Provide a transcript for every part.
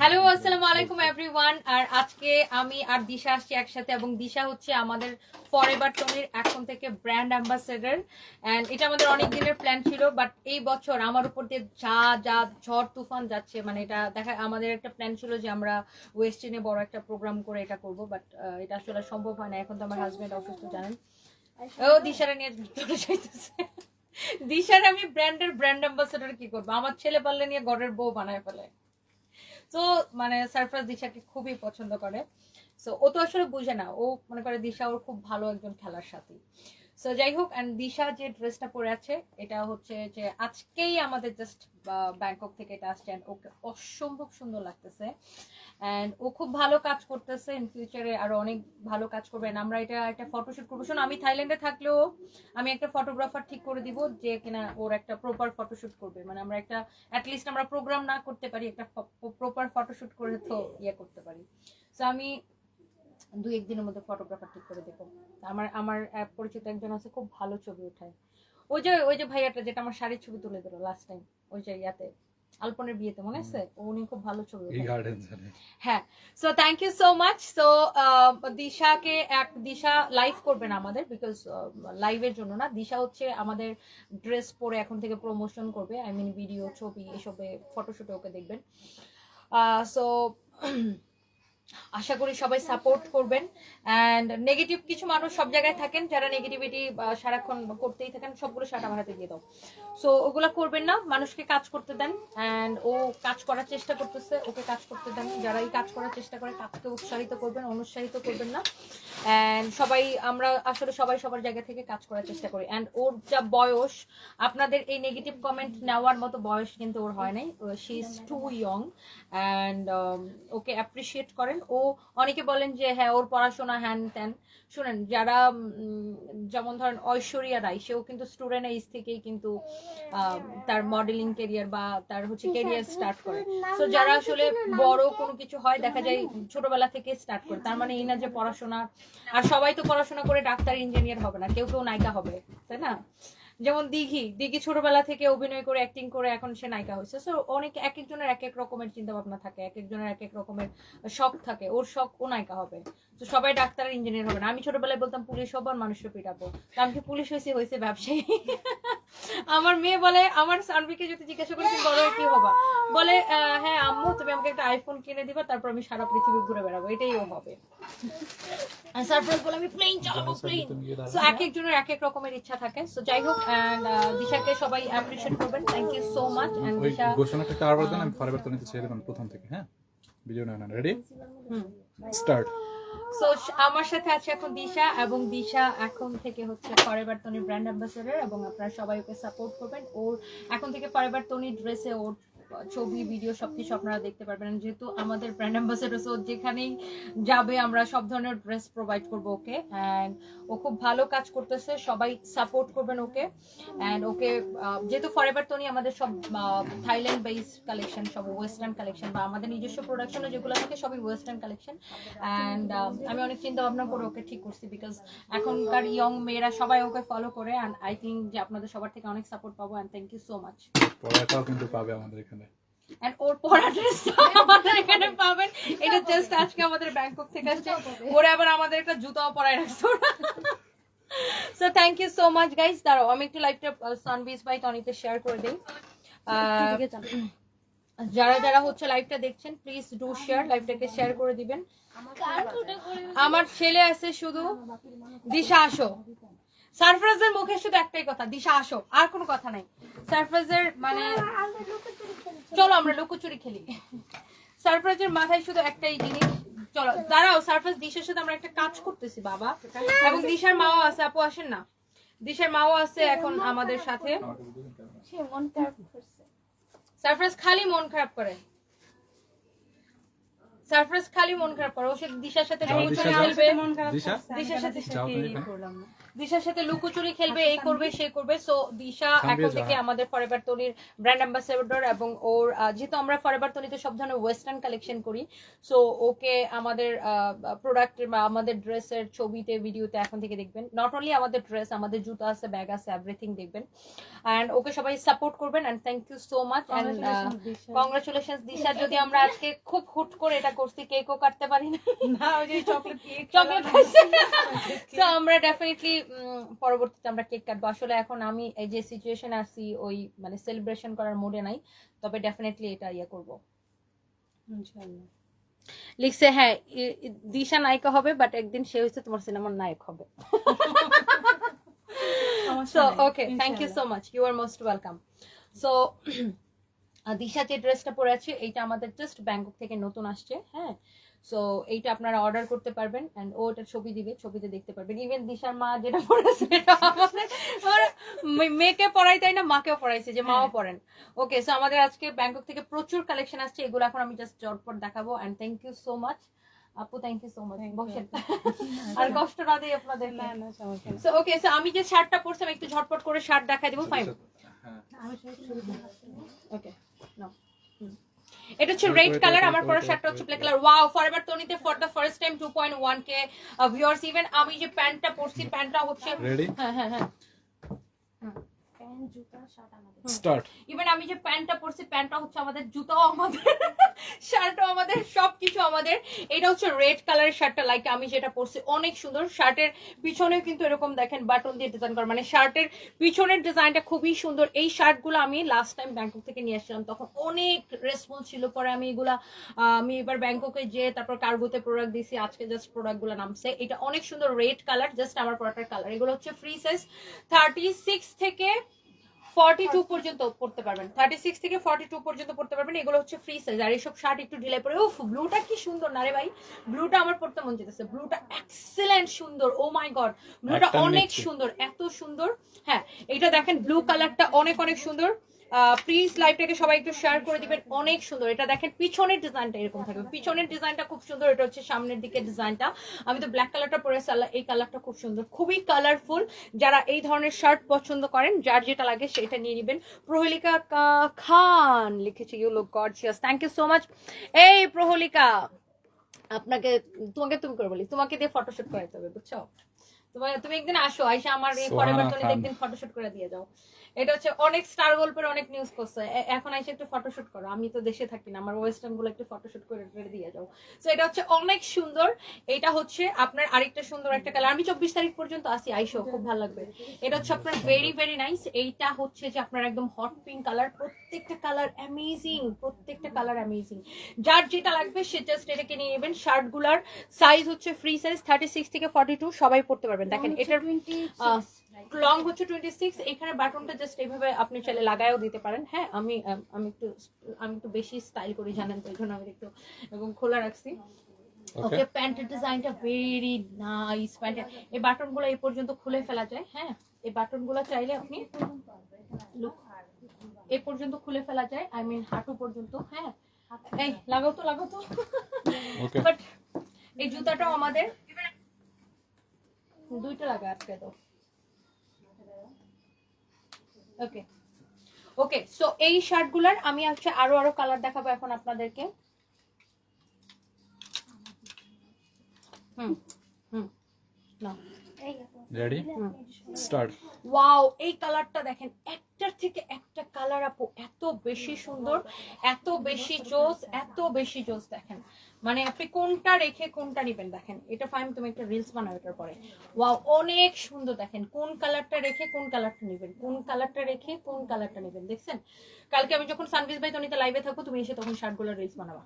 Hello আসসালামু আলাইকুম everyone আর আজকে আমি আর দিশা আসছি একসাথে এবং দিশা হচ্ছে আমাদের ফরএভার টনির এখন থেকে ব্র্যান্ড অ্যাম্বাসেডর এন্ড এটা আমাদের অনেক দিনের প্ল্যান ছিল বাট এই বছর আমার উপর দিয়ে যা যা ঝড়, তুফান যাচ্ছে মানে এটা দেখা, আমাদের একটা প্ল্যান ছিল যে আমরা ওয়েস্টিনে বড় একটা প্রোগ্রাম করে এটা করব বাট এটা আসলে সম্ভব হয় না। এখন তো আমার হাজবেন্ড অসুস্থ, জানেন? ও, দিশারা নিয়ে দিশার আমি ব্র্যান্ডের ব্র্যান্ড অ্যাম্বাসেডর কি করব? আমার ছেলে পারলে নিয়ে ঘরের বউ বানায় ফেলে। তো মানে সারফরাজ দিশাকে খুবই পছন্দ করে। সো ও তো আসলে বুঝে না। ও মনে করে দিশা ওর খুব ভালো একজন খেলার সাথী। সো যাই হোক অ্যান্ড দিশা যে ড্রেসটা পরে আছে, এটা হচ্ছে যে আজকেই আমাদের জাস্ট ব্যাংকক থেকে এটা আসছে and ওকে অসম্ভব সুন্দর লাগতেছে। অ্যান্ড ও খুব ভালো কাজ করতেছে ইন ফিউচারে আরও অনেক ভালো কাজ করবে। And আমরা এটা একটা ফটোশুট করব। শোনো, আমি থাইল্যান্ডে থাকলেও আমি একটা ফটোগ্রাফার ঠিক করে দিব যে কিনা ওর একটা প্রপার ফটোশুট করবে। মানে আমরা একটা অ্যাটলিস্ট আমরা প্রোগ্রাম না করতে পারি, একটা প্রপার ফটোশুট করে তো ইয়ে করতে পারি। সো আমি দুই একদিনের মধ্যে ফটোগ্রাফার ঠিক করে দেবো আমার আমার পরিচিত একজন আছে খুব ভালো ছবি ওঠায় ওই যে ওই যে ভাইয়াটা যেটা আমার শাড়ির ছবি তুলে দিল লাস্ট টাইম ওই যে ইয়াতে আলপনের বিয়েতে মনে আছে? উনি খুব ভালো ছবি এই গার্ডেন জানে হ্যাঁ so thank you so much so দিশাকে এক দিশা লাইভ করবেন আমাদের বিকজ লাইভের জন্য না। দিশা হচ্ছে আমাদের ড্রেস পরে এখন থেকে প্রমোশন করবে। আই মিন ভিডিও ছবি এসবে ফটোশুটে ওকে দেখবেন। সো আশা করি সবাই সাপোর্ট করবেন। অ্যান্ড নেগেটিভ কিছু মানুষ সব জায়গায় থাকেন, যারা নেগেটিভিটি সারাক্ষণ করতেই থাকেন, সবগুলো আমার হাতে দিয়ে দাও। সো ওগুলা করবেন না, মানুষকে কাজ করতে দেন। অ্যান্ড ও কাজ করার চেষ্টা করতেছে, ওকে কাজ করতে দেন। যারা এই কাজ করার চেষ্টা করে কাজকে উৎসাহিত করবেন, অনুৎসাহিত করবেন না। অ্যান্ড সবাই, আমরা আসলে সবাই সবার জায়গা থেকে কাজ করার চেষ্টা করি। অ্যান্ড ওর যা বয়স, আপনাদের এই নেগেটিভ কমেন্ট নেওয়ার মতো বয়স কিন্তু ওর হয় নাই। She is too young and okay appreciate করেন ও অনেকে বলেন যে হ্যাঁ ওর পড়াশোনা হ্যান ত্যান। শুনেন, যারা যেমন ধরেন ঐশ্বরিয়া রায়, সেও কিন্তু স্টুডেন্ট এজ থেকেই কিন্তু তার মডেলিং কেরিয়ার বা তার হচ্ছে কেরিয়ার স্টার্ট করে। তো যারা আসলে বড় কোনো কিছু হয়, দেখা যায় ছোটবেলা থেকে স্টার্ট করে। তার মানে এই না যে পড়াশোনা, আর সবাই তো পড়াশোনা করে ডাক্তার ইঞ্জিনিয়ার হবে না, কেউ কেউ নায়িকা হবে, তাই না? যেমন দিঘি দিঘি ছোটবেলা থেকে অভিনয় করে অ্যাক্টিং করে এখন সে নায়িকা হয়েছে। সো অনেক এক একজনের এক এক রকমের চিন্তা ভাবনা থাকে এক একজনের এক এক রকমের শখ থাকে। ওর শখ, ও নায়িকা হবে। তো সবাই ডাক্তার ইঞ্জিনিয়ার হবে না। আমি ছোটবেলায় বলতাম, পুলিশ হব আর মানুষকে পিটাবো। আমি কি পুলিশ হয়েছে? হয়েছে ব্যবসায়ী। আমার মেয়ে বলে আমার সানভিকে যদি জিজ্ঞাসা করি তুমি বড় কি হবা? বলে হ্যাঁ আম্মু তুমি আমাকে একটা আইফোন কিনে দিবা তারপর আমি সারা পৃথিবী ঘুরে বেড়াবো। এটাই ও হবে সারপ্রাইজ বলে আমি প্লেন চালাবো প্লেন সো এক একজনের এক এক রকমের ইচ্ছা থাকে। সো যাই হোক এন্ড দিশাকে সবাই অ্যাপ্রিশিয়েট করবেন। Thank you so much and Disha ঘোষণাটা একটু আবার দেন আমি তো নিতে ছেড়ে দেবেন প্রথম থেকে হ্যাঁ? ভিডিও না রেডি হুম। স্টার্ট সো আমার সাথে আছে এখন দিশা এবং দিশা এখন থেকে হচ্ছে ফরএভার তনি ব্র্যান্ড অ্যাম্বাসেডার এবং আপনারা সবাই ওকে সাপোর্ট করবেন। ওর এখন থেকে ফরএভার তনি ড্রেসে ওর ছবি ভিডিও সবকিছু আপনারা দেখতে পারবেন। যেহেতু আমাদের ব্র্যান্ড অ্যাম্বাসেডর সো যেখানেই যাবে আমরা সব ধরনের ড্রেস প্রোভাইড করব ওকে অ্যান্ড ও খুব ভালো কাজ করতেছে, সবাই সাপোর্ট করবেন ওকে। অ্যান্ড ওকে যেহেতু ফরএভার তনি আমাদের সব থাইল্যান্ড বেস কালেকশন সব ওয়েস্টার্ন কালেকশন বা আমাদের নিজস্ব প্রোডাকশনে যেগুলো থাকে, সবই ওয়েস্টার্ন কালেকশন অ্যান্ড আমি অনেক চিন্তা ভাবনা করে ওকে ঠিক করছি বিকজ এখনকার ইয়ং মেয়েরা সবাই ওকে ফলো করে অ্যান্ড আই থিঙ্ক যে আপনাদের সবার থেকে অনেক সাপোর্ট পাবো and thank you so much পড়াটাও কিন্তু পাবে আমাদের এখানে। ওর আমাদের এখানে পাবেন। এটা জাস্ট আজকে আমাদের ব্যাংকক থেকে আসছে। ওরে আবার আমাদের একটা জুতাও পরায় রাখছো so thank you so much guys দাঁড়াও আমি একটু লাইভটা সানবিজ বাই টনিতে শেয়ার করে দিই। যারা যারা হচ্ছে লাইভটা দেখছেন প্লিজ ডু শেয়ার লাইভটাকে শেয়ার করে দিবেন। আমার ছেলে আছে শুধু। দিশা আসো। সারফরাজের মুখে শুধু একটাই কথা দিশা আসো। আর কোনো কথা নাই। সারফরাজের মানে চলো আমরা লুকোচুরি খেলি। সারপ্রাইজের মাথায় শুধু একটাই জিনিস চলো দাঁড়াও সারপ্রাইজ দিশার সাথে আমরা একটা কাজ করতেছি বাবা। এবং দিশার মাও আছে আপু আসেন না? দিশার মাও আছে এখন আমাদের সাথে। সে মন খারাপ করছে। সারফরাজ খালি মন খারাপ করে। সারপ্রাইজ খালি মন খারাপ করে। ও সে দিশার সাথে লুকোচুরি খেলবে। দিশার সাথে এখানে। দিশার সাথে লুকোচুরি খেলবে এই করবে সে করবে। সো দিশা এখন থেকে আমাদের ফরএভার তনির ব্র্যান্ড অ্যাম্বাসেডর এবং ওর আহ, যেহেতু আমরা ফরএভার তনিতে সব ধরনের ওয়েস্টার্ন কালেকশন করি সো ওকে আমাদের প্রোডাক্ট বা আমাদের ড্রেসের ছবিতে ভিডিওতে এখন থেকে দেখবেন। নট অনলি আমাদের ড্রেস আমাদের জুতো আছে ব্যাগ আছে এভরিথিং দেখবেন। অ্যান্ড ওকে সবাই সাপোর্ট করবেন and thank you so much and congratulation Disha. যদি আমরা আজকে খুব হুট করে এটা করছি কেকও কাটতে পারি না। না ওই যে চকলেট কেক চকলেট তো আমরা ডেফিনেটলি পরবর্তীতে আমরা কেক কাটবো। আসলে এখন আমি এই যে সিচুয়েশন আসছি ওই মানে সেলিব্রেশন করার মোডে নাই তবে ডেফিনেটলি এটা ইয়ে করব। ইনশাআল্লাহ। লিখছে হ্যাঁ দিশা নায়িকা হবে বাট একদিন সে হচ্ছে তোমার সিনেমার নায়ক হবে। So okay thank you so much you are most welcome so Disha যে ড্রেসটা পরে আছে এইটা আমাদের জাস্ট ব্যাংকক থেকে নতুন আসছে হ্যাঁ? সো এইটা আপনারা অর্ডার করতে পারবেন অ্যান্ড ও এটা ছবি দিবে ছবিতে দেখতে পারবেন। ইভেন দিশার মা যেটা পড়েছে এটা আমাদের মেয়েকে পড়াই তাই না? মাকেও পড়াইছে যে মাও। পড়েন ওকে সো আমাদের আজকে ব্যাংকক থেকে প্রচুর কালেকশন আসছে এগুলো এখন আমি জাস্ট চটপট দেখাবো and thank you so much আপু থ্যাংক ইউ সো মাচ. বসেন। আর কষ্ট না দিই আপনাদের না না সমস্যা সো ওকে সো আমি যে শার্টটা পরছিলাম একটু ঝটপট করে শার্ট দেখাই দেবো ফাইন হ্যাঁ। ওকে এটা হচ্ছে রেড কালার আমার পরা শার্টটা হচ্ছে black. Colour wow forever টনিতে for the first time 2.1 K viewers even আমি যে প্যান্টটা পরছি প্যান্টটা হচ্ছে রেডি হ্যাঁ হ্যাঁ। স্টার্ট ইভেন আমি যে প্যান্টটা পরছি প্যান্টটা হচ্ছে আমাদের জুতাও আমাদের শার্টও আমাদের সবকিছু আমাদের। এটা হচ্ছে রেড কালারের শার্টটা লাইক আমি যেটা পরছি অনেক সুন্দর। শার্টের পিছনেও কিন্তু এরকম দেখেন বাটন দিয়ে ডিজাইন করা। মানে শার্টের পিছনের ডিজাইনটা খুবই সুন্দর। এই শার্টগুলো আমি লাস্ট টাইম ব্যাংকক থেকে নিয়ে আসছিলাম। তখন অনেক রেসপন্স ছিল। পরে আমি এগুলা আহ, আমি এবার ব্যাংককে যে তারপর কার্গোতে প্রোডাক্ট দিছি। আজকে জাস্ট প্রোডাক্টগুলো নামছে। এটা অনেক সুন্দর রেড কালার জাস্ট আমার প্রোডাক্টের কালার এগুলো হচ্ছে ফ্রি সাইজ থার্টি সিক্স থেকে ফর্টি টু পর্যন্ত পড়তে পারবেন। থার্টি সিক্স থেকে ফর্টি টু পর্যন্ত পড়তে পারবেন। এগুলো হচ্ছে ফ্রি সাইজ আর এইসব শার্ট একটু ঢিলে পরে উফ ব্লুটা কি সুন্দর। না রে ভাই ব্লুটা আমার পড়তে মন যেতেছে ব্লুটা এক্সেলেন্ট সুন্দর। ও মাই গড ব্লুটা অনেক সুন্দর এত সুন্দর। হ্যাঁ এটা দেখেন ব্লু কালারটা অনেক অনেক সুন্দর। প্লিজ লাইভটাকে সবাই একটু শেয়ার করে দিবেন। অনেক সুন্দর। এটা দেখেন পিছনের ডিজাইনটা এরকম থাকবে। পিছনের ডিজাইনটা খুব সুন্দর। এটা হচ্ছে সামনের দিকে ডিজাইনটা আমি তো ব্ল্যাক কালারটা পরে এই কালারটা খুব সুন্দর। খুবই কালারফুল যারা এই ধরনের শার্ট পছন্দ করেন যার যেটা লাগে সেটা নিয়ে নেবেন। প্রহেলিকা খান লিখেছে you look gorgeous thank you so much এই প্রহলিকা আপনাকে তোমাকে তুমি করে বলি। তোমাকে দিয়ে ফটোশুট করাইতে হবে বুঝছ? তোমার তুমি একদিন আসো আইসা আমার এই তুমি একদিন ফটোশুট করে দিয়ে যাও। এটা হচ্ছে অনেক স্টার গল্পের অনেক নিউজ করছে। এখন আইসা একটু ফটোশুট করো। আমি তো দেশে থাকি না আমার ওয়েস্টার্নগুলো একটু ফটোশুট করে করে দিয়ে যাও। তো এটা হচ্ছে অনেক সুন্দর। এটা হচ্ছে আপনার আরেকটা সুন্দর একটা কালার আমি চব্বিশ তারিখ পর্যন্ত আসি আইসো খুব ভালো লাগবে। এটা হচ্ছে আপনার ভেরি ভেরি নাইস এইটা হচ্ছে যে আপনার একদম হট পিঙ্ক কালার প্রত্যেকটা কালার অ্যামেজিং প্রত্যেকটা কালার অ্যামেজিং যার যেটা লাগবে সে জাস্ট এটাকে নিয়ে নেবেন। শার্টগুলার সাইজ হচ্ছে ফ্রি সাইজ থার্টি সিক্স থেকে ফর্টি টু সবাই পড়তে পারবেন। দেখেন এটার লং হচ্ছে টোয়েন্টি সিক্স এখানে বাটনটা জাস্ট এইভাবে আপনি চাইলে লাগায়ও দিতে পারেন। হ্যাঁ আমি আমি একটু আমি একটু বেশি স্টাইল করি জানেন তো এই জন্য আমি একটু এবং খোলা রাখছি। ওকে প্যান্টের ডিজাইনটা ভেরি নাইস প্যান্টের এই বাটনগুলো এই পর্যন্ত খুলে ফেলা যায় হ্যাঁ। এই বাটনগুলো চাইলে আপনি look, এই পর্যন্ত খুলে ফেলা যায় আই মিন হাঁটু পর্যন্ত হ্যাঁ। এই লাগাও তো লাগাও তো। ওকে বাট এই জুতাটাও আমাদের দুইটা লাগা আজকে তো ওকে ওকে সো এই শার্টগুলার আমি হচ্ছে আরও আরও কালার দেখাবো এখন আপনাদেরকে। Hmm hmm ready start wow এই কালারটা দেখেন একটার থেকে একটা কালার আপু এত বেশি সুন্দর এত বেশি জোস এত বেশি জোস দেখেন। মানে আপনি কোনটা রেখে কোনটা নিবেন দেখেন। এটা ফাইন তুমি একটা রিলস বানাও এটার পরে। ওয়াও অনেক সুন্দর দেখেন। কোন কালারটা রেখে কোন কালারটা নিবেন? কোন কালারটা রেখে কোন কালারটা নিবেন? দেখছেন? কালকে আমি যখন সানভিস ভাই তনিতে লাইভে থাকব তুমি এসে তখন শার্টগুলো রিলস বানাবা।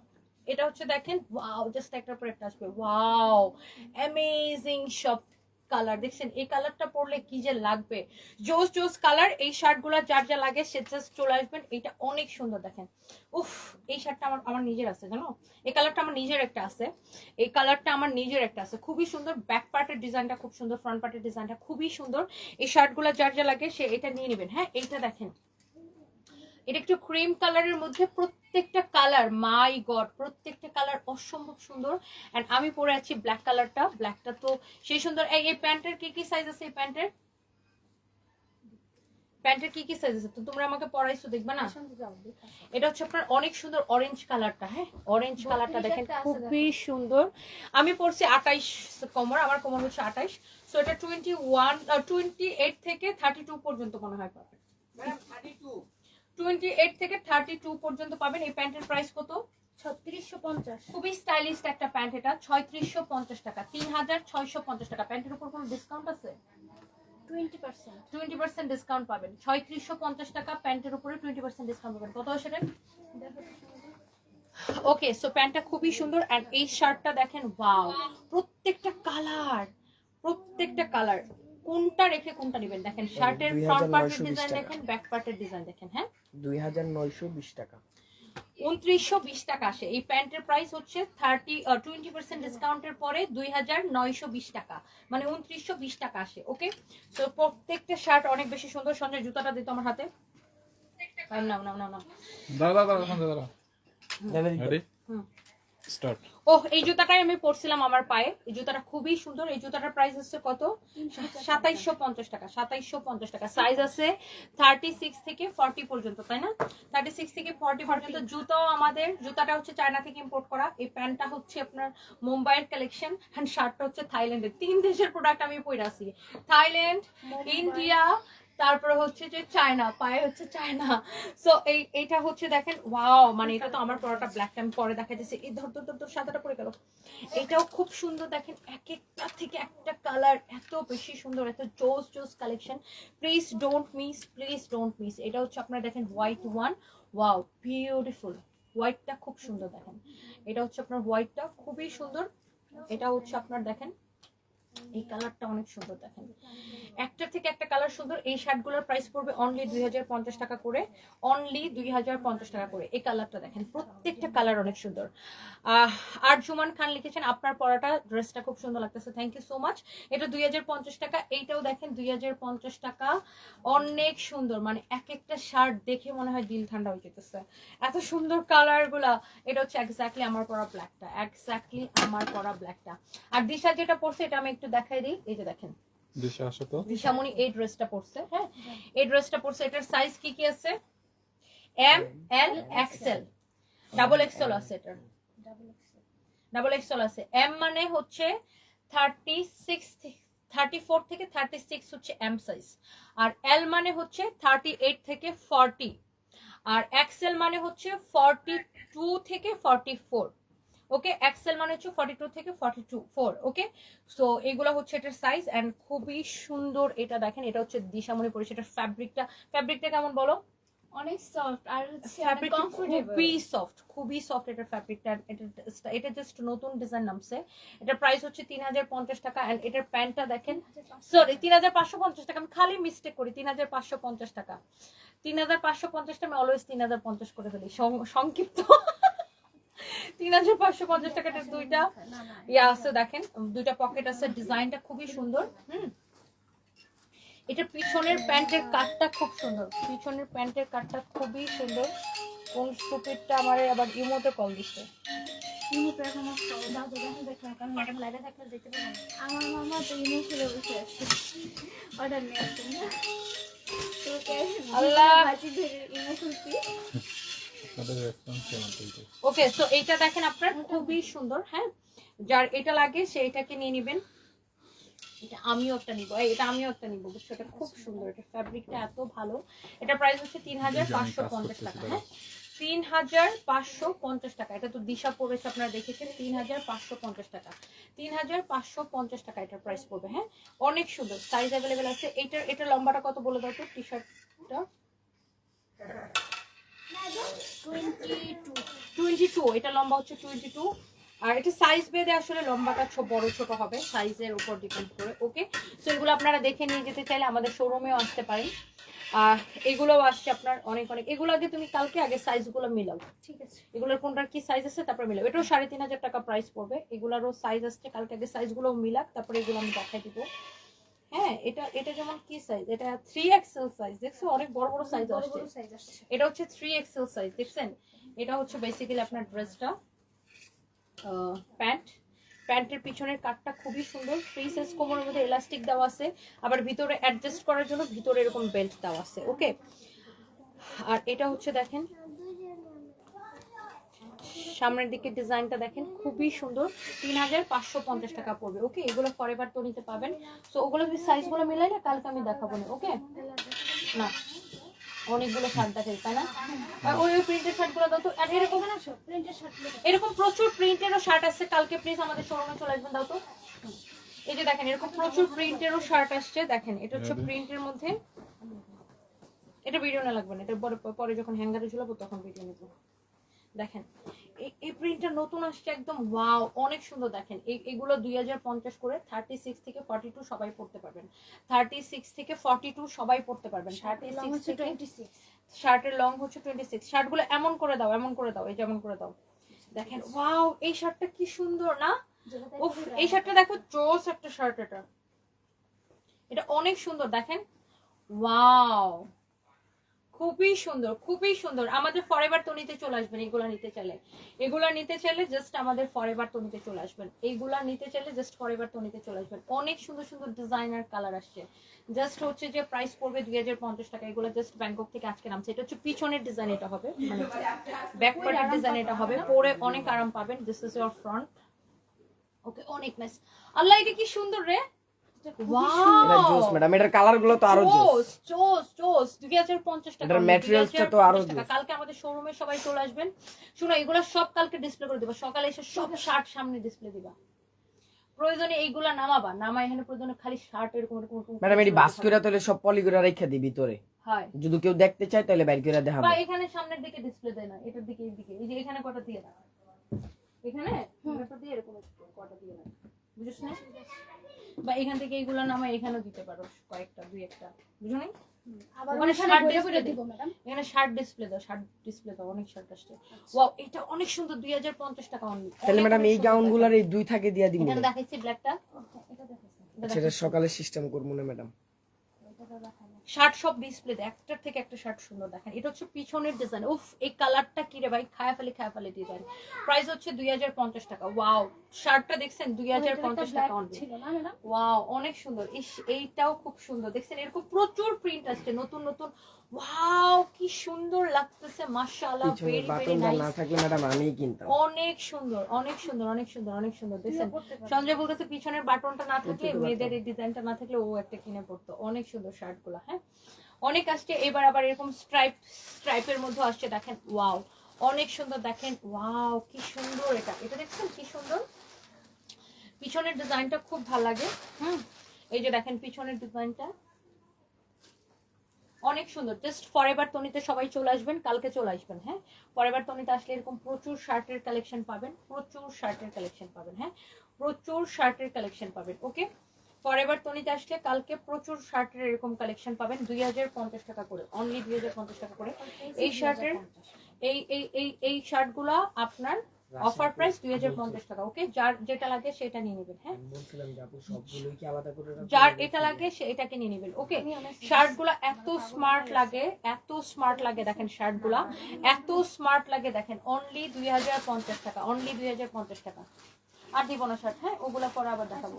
এটা হচ্ছে দেখেন ওয়াও জাস্ট একটার পর একটা আসবে। ওয়াও অ্যামেজিং সব কালার দেখছেন? এই কালারটা পরলে কি যে লাগবে? জোস জোস কালার এই শার্টগুলো যার যা লাগে সে জাস্ট চলে আসবেন। এটা অনেক সুন্দর দেখেন। উফ, এই শার্টটা আমার আমার নিজের আছে, জানো? এই কালারটা আমার নিজের একটা আছে। এই কালারটা আমার নিজের একটা আছে। খুবই সুন্দর। ব্যাক পার্টের ডিজাইনটা খুব সুন্দর। ফ্রন্ট পার্টের ডিজাইনটা খুবই সুন্দর। এই শার্টগুলো যার যা লাগে সে এটা নিয়ে নেবেন। হ্যাঁ এইটা দেখেন। এটা একটু ক্রিম কালারের মধ্যে প্রত্যেকটা কালার মাই গড প্রত্যেকটা কালার অসম্ভব সুন্দর। অ্যান্ড আমি পরে আছি ব্ল্যাক কালারটা ব্ল্যাকটা তো সেই সুন্দর। এই এই প্যান্টের কি কি সাইজ আছে এই প্যান্টের প্যান্টের কি কি সাইজ আছে? তো তোমরা আমাকে পরাইছো দেখবা না? এটা হচ্ছে আপনার অনেক সুন্দর অরেঞ্জ কালারটা হ্যাঁ? অরেঞ্জ কালারটা দেখেন খুবই সুন্দর। আমি পড়ছি আঠাইশ কমর আমার কমর হচ্ছে আঠাইশ। সো এটা টোয়েন্টি ওয়ান টোয়েন্টি এইট থেকে থার্টি টু পর্যন্ত মনে হয় পাবেন টোয়েন্টি এইট থেকে থার্টি টু পর্যন্ত পাবেন। এই প্যান্টের প্রাইস কত? ছত্রিশশো পঞ্চাশ। খুবই স্টাইলিশ একটা প্যান্ট এটা। ছয়ত্রিশশো পঞ্চাশ টাকা। তিন হাজার ছয়শো পঞ্চাশ টাকা। প্যান্টের উপর কোনো ডিসকাউন্ট আছে? টোয়েন্টি পার্সেন্ট ডিসকাউন্ট পাবেন। ছয়ত্রিশশো পঞ্চাশ টাকা প্যান্টের উপরে টোয়েন্টি পার্সেন্ট ডিসকাউন্ট পাবেন। কত সেটা ওকে সো প্যান্টটা খুবই সুন্দর অ্যান্ড এই শার্টটা দেখেন ওয়াও প্রত্যেকটা কালার প্রত্যেকটা কালার কোনটা রেখে কোনটা নেবেন? দেখেন শার্টের ফ্রন্ট পার্টের ডিজাইন দেখেন ব্যাক পার্টের ডিজাইন দেখেন হ্যাঁ? দুই হাজার নয়শো বিশ টাকা। উনত্রিশশো বিশ টাকা আসে। এই প্যান্টের প্রাইস হচ্ছে থার্টি টোয়েন্টি পার্সেন্ট ডিসকাউন্টের পরে দুই হাজার নয়শো বিশ টাকা। মানে উনত্রিশশো বিশ টাকা আসে ওকে তো প্রত্যেকটা শার্ট অনেক বেশি সুন্দর। সঞ্জয় জুতাটা দিত আমার হাতে। নাও নাও নাও নাও। দাঁড়া দাঁড়া দাঁড়া। দাঁড়া রেডি হুম। স্টার্ট ও এই জুতাটাই আমি পরছিলাম আমার পায়ে। এই জুতাটা খুবই সুন্দর। এই জুতাটার প্রাইস হচ্ছে কত? সাতাইশশো পঞ্চাশ টাকা সাতাইশশো পঞ্চাশ টাকা। সাইজ আছে থার্টি সিক্স থেকে ফর্টি পর্যন্ত তাই না? থার্টি সিক্স থেকে ফর্টি পর্যন্ত জুতাও আমাদের জুতাটা হচ্ছে চায়না থেকে ইম্পোর্ট করা। এই প্যান্টটা হচ্ছে আপনার মুম্বাইয়ের কালেকশন অ্যান্ড শার্টটা হচ্ছে থাইল্যান্ডের তিন দেশের প্রোডাক্ট আমি পরে আছি। থাইল্যান্ড ইন্ডিয়া তারপরে হচ্ছে যে চায়না, পায়ে হচ্ছে চায়না। সো এই এটা হচ্ছে দেখেন ওয়াও মানে এটা তো আমার পরাটা ব্ল্যাক টাইম পরে দেখা যাচ্ছে এই ধর ধর ধর সাদাটা পরে গেল। এটাও খুব সুন্দর দেখেন, এক একটা থেকে একটা কালার এত বেশি সুন্দর, এত জোস জোস collection please don't miss please don't miss এটা হচ্ছে আপনারা দেখেন হোয়াইট ওয়ান ওয়াও বিউটিফুল হোয়াইটটা খুব সুন্দর দেখেন। এটা হচ্ছে আপনার হোয়াইটটা খুবই সুন্দর। এটা হচ্ছে আপনার দেখেন এই কালারটা অনেক সুন্দর দেখেন। একটা থেকে একটা কালার সুন্দর, এই শার্টগুলোর প্রাইস পড়বে অনলি দুই হাজার পঞ্চাশ টাকা করে অনলি দুই হাজার পঞ্চাশ টাকা করে। এই কালারটা দেখেন, প্রত্যেকটা কালার অনেক সুন্দর। আর জুমান খান লিখেছেন, আপনার পরাটা ড্রেসটা খুব সুন্দর লাগতেছে থ্যাংক ইউ সো মাচ এটা দুই হাজার পঞ্চাশ টাকা, এইটাও দেখেন, দুই হাজার পঞ্চাশ টাকা। অনেক সুন্দর মানে এক একটা শার্ট দেখে মনে হয় দিল ঠান্ডা হয়ে যেতেছে। এত সুন্দর কালারগুলা এটা হচ্ছে এক্স্যাক্টলি আমার পরা ব্ল্যাকটা এক্স্যাক্টলি আমার পরা ব্ল্যাকটা আর দিশা যেটা পড়ছে এটা আমি একটু দেখাই দিই। এই যে দেখেন। দিশা দিশামণি এই ড্রেসটা পরছে হ্যাঁ? এই ড্রেসটা পরছে এটার সাইজ কি কি আছে? M L XL double XL আছে এটার। ডাবল এক্সেল আছে। এম মানে হচ্ছে থার্টি সিক্স থার্টি ফোর থেকে থার্টি সিক্স হচ্ছে এম সাইজ আর এল মানে হচ্ছে থার্টি এইট থেকে ফর্টি আর এক্সেল মানে হচ্ছে ফর্টি টু থেকে ফর্টি ফোর ওকে এক্সেল মানে হচ্ছে ফর্টি টু থেকে forty two four okay so এগুলো হচ্ছে এটার সাইজ অ্যান্ড খুবই সুন্দর এটা দেখেন এটা হচ্ছে দিশামণি পরিচয় এটার ফ্যাব্রিকটা ফ্যাব্রিকটা কেমন বলো? অনেক সফট আর খুবই সফট খুবই সফট এটার ফ্যাব্রিকটা এটা এটা জাস্ট নতুন ডিজাইন নামছে। এটার প্রাইস হচ্ছে তিন হাজার পঞ্চাশ টাকা এন্ড এটার প্যান্টটা দেখেন সরি তিন হাজার পাঁচশো পঞ্চাশ টাকা আমি খালি মিস্টেক করি তিন হাজার পাঁচশো পঞ্চাশ টাকা। তিন হাজার পাঁচশো পঞ্চাশটা আমি অলওয়েজ তিন হাজার পঞ্চাশ করে ফেলি সংক্ষিপ্ত। তিন হাজার পাঁচশো পঞ্চাশ টাকাটা দুইটা ইয়া আছে দেখেন দুইটা পকেট আছে ডিজাইনটা খুবই সুন্দর হুম। এটা পিছনের প্যান্টের কাটটা খুব সুন্দর পিছনের প্যান্টের কাটটা খুবই সুন্দর কোন স্টুপিডটা আমার আবার ইমোতে কল দিচ্ছে। আমার মামা তো ইমো খুলে বসে আছে। অর্ডার নিয়ে আসছেন আল্লাহ। ইমো খুলছি আপনাদের রেসপন্স কেমন চলছে ওকে সো এইটা দেখেন আপনার খুবই সুন্দর হ্যাঁ? যার এটা লাগে সে এটাকে নিয়ে নেবেন। এটা আমিও একটা নিবো এটা আমিও একটা নিবো বুঝছ? এটা খুব সুন্দর এটা ফ্যাব্রিকটা এত ভালো। এটা প্রাইস হচ্ছে তিন হাজার পাঁচশো পঞ্চাশ টাকা হ্যাঁ? তিন হাজার পাঁচশো পঞ্চাশ টাকা এটা তো দিশা পড়েছে আপনারা দেখেছেন তিন হাজার পাঁচশো পঞ্চাশ টাকা। তিন হাজার পাঁচশো পঞ্চাশ টাকা এটার প্রাইস পড়বে হ্যাঁ? অনেক সুন্দর সাইজ অ্যাভেলেবেল আছে। এটার এটা লম্বাটা কত বলে দাও তো টি শার্টটা টোয়েন্টি টু এটা লম্বা হচ্ছে টোয়েন্টি টু আর এটা সাইজ বেঁধে আসলে লম্বাটা বড় ছোট হবে। সাইজের উপর ডিপেন্ড করে ওকে সো এগুলো আপনারা দেখে নিয়ে যেতে চাইলে আমাদের শোরুমেও আসতে পারেন। আর এগুলোও আসছে আপনার অনেক অনেক। এগুলো আগে তুমি কালকে আগে সাইজগুলো মিলাও। ঠিক আছে। এগুলোর কোনটার কি সাইজ আছে তারপরে মিলাও। এটাও সাড়ে তিন হাজার টাকা প্রাইস পড়বে। এগুলোরও সাইজ আসছে কালকে আগে সাইজগুলো মিলাক তারপরে এগুলো আমি দেখাই দিব। হ্যাঁ এটা এটা যেমন কি সাইজ এটা থ্রি এক্সেল সাইজ দেখছ? অনেক বড় বড় সাইজ আসছে। এটা হচ্ছে থ্রি এক্সেল সাইজ দেখছেন? এটা হচ্ছে বেসিক্যালি আপনার ড্রেসটা প্যান্ট প্যান্টের পিছনের কাটটা খুবই সুন্দর। ফ্রি সাইজ কোমরের মধ্যে এলাস্টিক দেওয়া আছে। আবার ভিতরে অ্যাডজাস্ট করার জন্য ভিতরে এরকম বেল্ট দেওয়া আছে ওকে আর এটা হচ্ছে দেখেন সামনের দিকে ডিজাইনটা দেখেন খুবই সুন্দর। তিন হাজার পাঁচশো পঞ্চাশ টাকা পড়বে ওকে? এগুলো ফরেভার তো নিতে পাবেন সো ওগুলো যদি সাইজগুলো মিলাই না কালকে আমি দেখাবো না ওকে? না অনেকগুলো শার্ট দেখাই তাই না? আর ওই ওই প্রিন্টের শার্টগুলো দাও তো। আর এরকম প্রিন্টের শার্ট এরকম প্রচুর প্রিন্টেরও শার্ট আসছে কালকে প্লিজ আমাদের শোরুমে চলে আসবেন দাও তো। এই যে দেখেন এরকম প্রচুর প্রিন্টেরও শার্ট আসছে দেখেন এটা হচ্ছে প্রিন্টের মধ্যে। এটা ভিডিও না লাগবে না এটা পরে পরে যখন হ্যাঙ্গারে ঝুলাবো তখন ভিডিও নেব। দেখেন এই- প্রিন্টটা নতুন আসছে একদম ওয়াও অনেক সুন্দর দেখেন। এই- এগুলো দুই হাজার পঞ্চাশ করে থার্টি সিক্স থেকে ফর্টি টু সবাই পড়তে পারবেন। থার্টি সিক্স থেকে ফর্টি টু সবাই পড়তে পারবেন। থার্টি সিক্স টোয়েন্টি সিক্স শার্টের লং হচ্ছে টোয়েন্টি সিক্স শার্টগুলো এমন করে দাও এমন করে দাও এই যেমন করে দাও। দেখেন ওয়াও এই শার্টটা কি সুন্দর না? উফ এই শার্টটা দেখো জোস একটা শার্ট এটা। এটা অনেক সুন্দর দেখেন। ওয়াও খুবই সুন্দর খুবই সুন্দর। আমাদের ফরেভার তো নিতে চলে আসবেন, এগুলা নিতে চাইলে। এগুলা নিতে চাইলে জাস্ট আমাদের ফরেভার তো নিতে চলে আসবেন। এইগুলা নিতে চাইলে জাস্ট ফরেভার তো নিতে চলে আসবেন। অনেক সুন্দর সুন্দর ডিজাইনার কালার আসছে। জাস্ট হচ্ছে যে প্রাইস পড়বে দুই হাজার পঞ্চাশ টাকা। এগুলো জাস্ট ব্যাংকক থেকে আজকে নামছে। এটা হচ্ছে পিছনের ডিজাইন এটা হবে। মানে ব্যাক পার্টের ডিজাইন এটা হবে। পরে অনেক আরাম পাবেন। This is your front okay অনেক নাইস আল্লাহ, এটা কি সুন্দর রে? এটা ওয়াও ম্যাডাম এটার কালারগুলো তো আরও জুস চোস চোস দুই হাজার পঞ্চাশ টাকা এটার only, তো আরও জোস। কালকে আমাদের শোরুমে সবাই চলে আসবেন। শুনো এগুলো সব কালকে ডিসপ্লে করে দিবা। সকালে এসে সব শার্ট সামনে ডিসপ্লে দিবা। প্রয়োজনে এইগুলা নামাবা। নামা এখানে প্রয়োজনে খালি শার্ট এরকম এরকম ম্যাডাম এটি বাস দিতে তাহলে সব পলি করে রেখে দিই ভিতরে। হয়। যদি কেউ দেখতে চায় তাহলে বাইর করে দেখাবো। বা এখানে সামনের দিকে ডিসপ্লে দেয় না। এটার দিকে এই দিকে। এই যে এখানে কটা দিয়ে দাও। এখানে? কটা দিয়ে এরকম কটা দিয়ে দাও। বুঝছ না? বা এখান থেকে এইগুলো নামা এখানেও দিতে পারো কয়েকটা দুই একটা। বুঝো নাই ওখানে শার্ট বইরে display বইরে দিই। দিব ম্যাডাম এখানে শার্ট ডিসপ্লে দাও শার্ট ডিসপ্লে দাও অনেক শার্ট আসছে। ওয়াও এটা অনেক সুন্দর দুই হাজার পঞ্চাশ টাকা অনলি তাহলে ম্যাডাম এই গাউনগুলার এই দুই থাকে দিয়া দেখাইছি ব্ল্যাকটা এটা সেটা সকালে সিস্টেম করব না ম্যাডাম শার্ট সব ডিসপ্লে দেয় একটার থেকে একটা শার্ট সুন্দর দেখেন এটা হচ্ছে পিছনের ডিজাইন উফ এই কালারটা কি রে ভাই? খায়া ফেলে খায়া ফেলে ডিজাইন প্রাইস হচ্ছে দুই হাজার পঞ্চাশ টাকা। ওয়াও শার্টটা দেখছেন? দুই হাজার পঞ্চাশ টাকা ছিল না ওয়াও অনেক সুন্দর। ইস এইটাও খুব সুন্দর। দেখছেন? এরকম প্রচুর প্রিন্ট আসছে। নতুন নতুন ওয়াও কি সুন্দর লাগতেছে মাশাআল্লাহ ভেরি ভেরি বাটনটা না থাকলে ম্যাডাম আমিই কিনতাম। অনেক সুন্দর অনেক সুন্দর অনেক সুন্দর অনেক সুন্দর। দেখছেন সঞ্জয় বলতেছে পিছনের বাটনটা না থাকলে মেয়েদের এই ডিজাইনটা না থাকলে ও একটা কিনে পড়তো। অনেক সুন্দর শার্টগুলো হ্যাঁ? অনেক আসছে এবার আবার এরকম স্ট্রাইপ স্ট্রাইপের মধ্যে আসছে দেখেন ওয়াও অনেক সুন্দর দেখেন ওয়াও কি সুন্দর এটা। এটা দেখছেন কি সুন্দর? পিছনের ডিজাইনটা খুব ভালো লাগে হুম? এই যে দেখেন পিছনের ডিজাইনটা। অনেক সুন্দর। জাস্ট ফরেভার তনিতে সবাই চলে আসবেন কালকে চলে আসবেন হ্যাঁ? ফরেভার তনিতে আসলে এরকম প্রচুর শার্টের কালেকশন পাবেন প্রচুর শার্টের কালেকশন পাবেন হ্যাঁ? প্রচুর শার্টের কালেকশন পাবেন ওকে ফরেভার তনিতে আসলে কালকে প্রচুর শার্টের এরকম কালেকশন পাবেন দুই হাজার পঞ্চাশ টাকা করে অনলি দুই হাজার পঞ্চাশ টাকা করে। এই শার্টের এই এই এই এই শার্টগুলা আপনার অফার প্রাইস দুই হাজার পঞ্চাশ টাকা। ওকে যার যেটা লাগে সেটা নিয়ে নেবেন হ্যাঁ? বলছিলাম যে আপু সবগুলোই কি আলাদা করে রাখব? যার এটা লাগে সে এটাকে নিয়ে নেবেন। ওকে শার্টগুলো এত স্মার্ট লাগে এত স্মার্ট লাগে দেখেন শার্টগুলা এত স্মার্ট লাগে দেখেন অনলি দুই হাজার পঞ্চাশ টাকা অনলি দুই হাজার পঞ্চাশ টাকা। আর দিব না শার্ট হ্যাঁ? ওগুলা পরে আবার দেখাবো।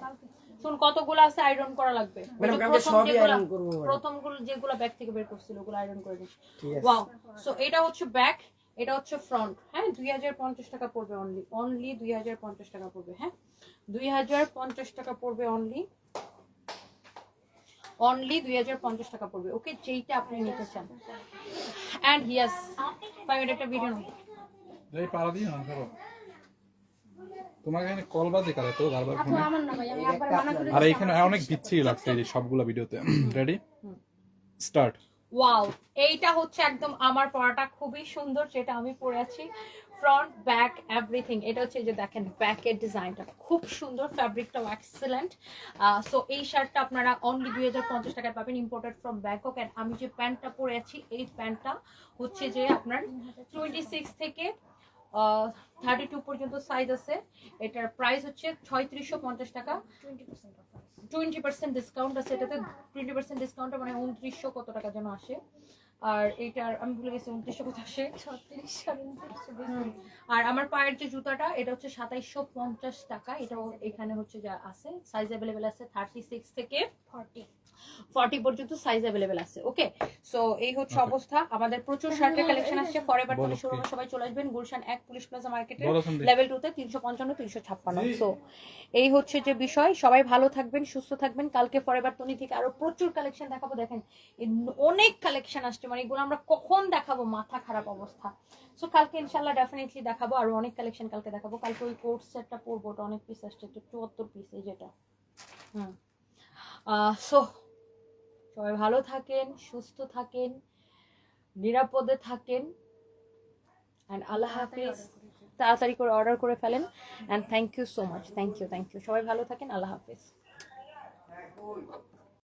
শুন কতগুলো আছে আয়রন করা লাগবে? প্রথম সবই আয়রন করব প্রথমগুলো যেগুলো ব্যাগ থেকে বের করছিল ওগুলো আয়রন করে দিস ঠিক ওয়াও সো এটা হচ্ছে ব্যাক এটা হচ্ছে ফ্রন্ট হ্যাঁ দুই হাজার পঞ্চাশ টাকা পড়বে অনলি অনলি দুই হাজার পঞ্চাশ টাকা পড়বে হ্যাঁ? দুই হাজার পঞ্চাশ টাকা পড়বে অনলি অনলি দুই হাজার পঞ্চাশ টাকা পড়বে ওকে যেইটা আপনি নিতে চান। অ্যান্ড ইয়াস ফাইভ একটা ভিডিও এই পাড়া দিয়ে না ধরো। তোমাকে এখানে কল বাজে কারে তো বারবার আপু আমার না আমি একবার করে আর এখানে অনেক বিচ্ছিরি লাগছে এই সবগুলা ভিডিওতে রেডি স্টার্ট ওয়াও এইটা হচ্ছে একদম আমার পরাটা খুবই সুন্দর, যেটা আমি পরে আছি ফ্রন্ট ব্যাক এভরিথিং এটা হচ্ছে যে দেখেন ব্যাকের ডিজাইনটা খুব সুন্দর ফ্যাব্রিকটাও এক্সেলেন্ট সো এই শার্টটা আপনারা অনলি দুই হাজার পঞ্চাশ টাকায় পাবেন ইম্পোর্টেড ফ্রম ব্যাংকক অ্যান্ড আমি যে প্যান্টটা পরে আছি এই প্যান্টটা হচ্ছে যে আপনার টোয়েন্টি সিক্স থেকে থার্টি টু পর্যন্ত সাইজ আছে। এটার প্রাইস হচ্ছে ছয়ত্রিশশো পঞ্চাশ টাকা। Twenty percent twenty percent discount আছে এটাতে টোয়েন্টি পার্সেন্ট ডিসকাউন্ট মানে উনত্রিশশো কত টাকা যেন আসে। আর এইটার আমি ভুলে গেছি উনত্রিশশো কত আসে। আর আমার পায়ের যে জুতাটা এটা হচ্ছে সাতাইশশো পঞ্চাশ টাকা এটাও এখানে হচ্ছে যা আছে সাইজ অ্যাভেলেবেল আছে থার্টি সিক্স থেকে ফর্টি ফর্টি পর্যন্ত সাইজ অ্যাভেলেবেল আছে ওকে সো এই হচ্ছে অবস্থা। আমাদের প্রচুর শার্টের কালেকশন আসছে। ফরএভার বলো তৈরি শোরুমে সবাই চলে আসবেন। গুলশান এক পুলিশ প্লাজা সন্দীপ। লেভেল টুতে তিনশো পঞ্চান্ন তিনশো ছাপ্পান্ন। সো এই হচ্ছে যে বিষয়। সবাই ভালো থাকবেন সুস্থ থাকবেন। কালকে ফরএভার তনি থেকে আরও প্রচুর কালেকশন দেখাবো। দেখেন অনেক কালেকশন আসছে। মানে এগুলো আমরা কখন দেখাবো? মাথা খারাপ অবস্থা। সো কালকে ইনশাল্লাহ ডেফিনেটলি দেখাবো। আরও অনেক কালেকশন কালকে দেখাবো। কালকে ওই কোর্স সেটটা পরবো। ওটা অনেক পিস আসছে। চুয়াত্তর পিস এই যেটা। হুম। সো সবাই ভালো থাকেন সুস্থ থাকেন নিরাপদে থাকেন। অ্যান্ড আল্লাহ হাফিজ। তাড়াতাড়ি করে অর্ডার করে ফেলেন। And thank you so much thank you thank you সবাই ভালো থাকেন আল্লাহ হাফিজ।